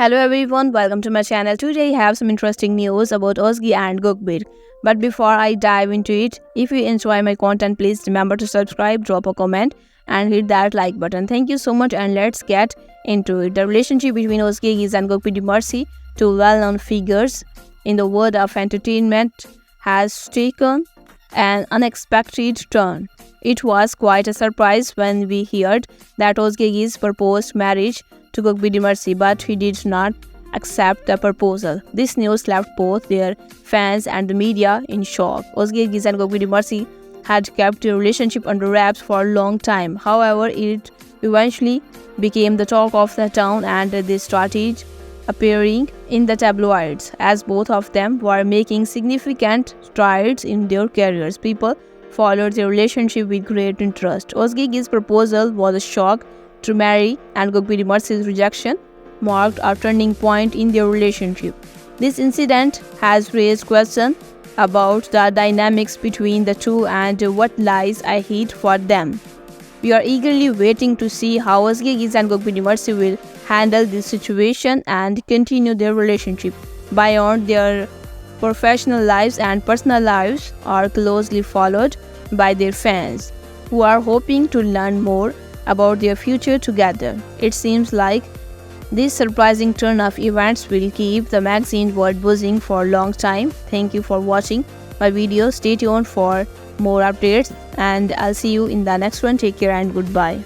Hello everyone, welcome to my channel. Today I have some interesting news about Ozgi and Gokbir. But before I dive into it, if you enjoy my content, please remember to subscribe, drop a comment and hit that like button. Thank you so much and let's get into it. The relationship between Ozgi and Gokbir Mercy, two well-known figures in the world of entertainment, has taken an unexpected turn. It was quite a surprise when we heard that Ozgegi's proposed marriage to Gokbidi Mercy, but he did not accept the proposal. This news left both their fans and the media in shock. Ozgegi's and Gokbidi Mercy had kept their relationship under wraps for a long time. However, it eventually became the talk of the town and they started appearing in the tabloids as both of them were making significant strides in their careers. People followed their relationship with great interest. Ozgigi's proposal was a shock to Mary and Gokbiri Mercy's rejection marked a turning point in their relationship. This incident has raised questions about the dynamics between the two and what lies ahead for them. We are eagerly waiting to see how Ozgigis and Gokbiri Mercy will handle this situation and continue their relationship beyond their professional lives and personal lives are closely followed by their fans who are hoping to learn more about their future together. It seems like this surprising turn of events will keep the magazine world buzzing for a long time. Thank you for watching my video. Stay tuned for more updates and I'll see you in the next one. Take care and goodbye.